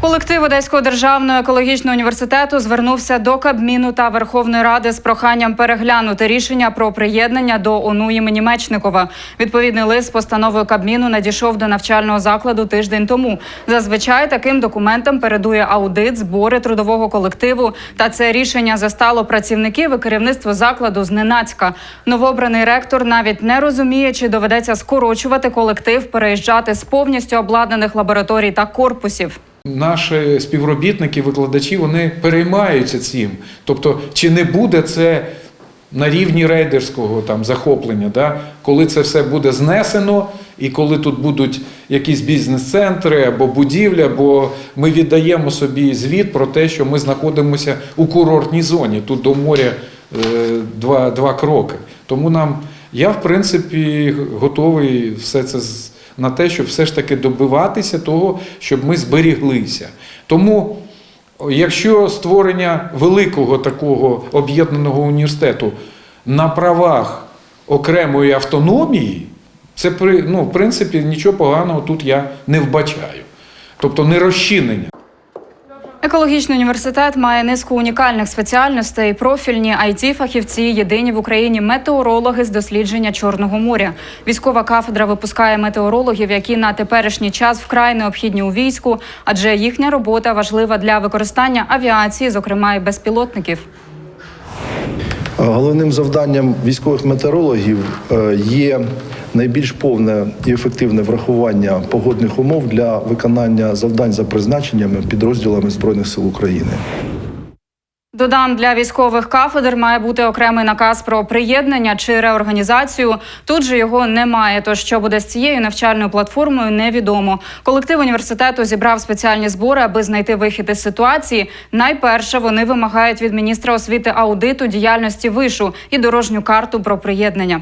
Колектив Одеського державного екологічного університету звернувся до Кабміну та Верховної Ради з проханням переглянути рішення про приєднання до ОНУ імені Мечникова. Відповідний лист постановою Кабміну надійшов до навчального закладу тиждень тому. Зазвичай таким документам передує аудит, збори трудового колективу. Та це рішення застало працівників і керівництво закладу зненацька. Новообраний ректор навіть не розуміє, чи доведеться скорочувати колектив, переїжджати з повністю обладнаних лабораторій та корпусів. Наші співробітники, викладачі, вони переймаються цим. Тобто, чи не буде це на рівні рейдерського там захоплення, да? коли це все буде знесено, і коли тут будуть якісь бізнес-центри або будівлі, або ми віддаємо собі звіт про те, що ми знаходимося у курортній зоні. Тут до моря е, два, два кроки. Тому нам я, в принципі, готовий все це на те, щоб все ж таки добиватися того, щоб ми зберіглися. Тому, якщо створення великого такого об'єднаного університету на правах окремої автономії, це ну, в принципі нічого поганого тут я не вбачаю. Тобто не розчинення. Екологічний університет має низку унікальних спеціальностей. Профільні it фахівці єдині в Україні метеорологи з дослідження Чорного моря. Військова кафедра випускає метеорологів, які на теперішній час вкрай необхідні у війську, адже їхня робота важлива для використання авіації, зокрема і безпілотників. Головним завданням військових метеорологів е, є найбільш повне і ефективне врахування погодних умов для виконання завдань за призначеннями підрозділами Збройних сил України. Додам для військових кафедр має бути окремий наказ про приєднання чи реорганізацію. Тут же його немає. Тож що буде з цією навчальною платформою, невідомо. Колектив університету зібрав спеціальні збори, аби знайти вихід із ситуації. Найперше вони вимагають від міністра освіти аудиту діяльності вишу і дорожню карту про приєднання.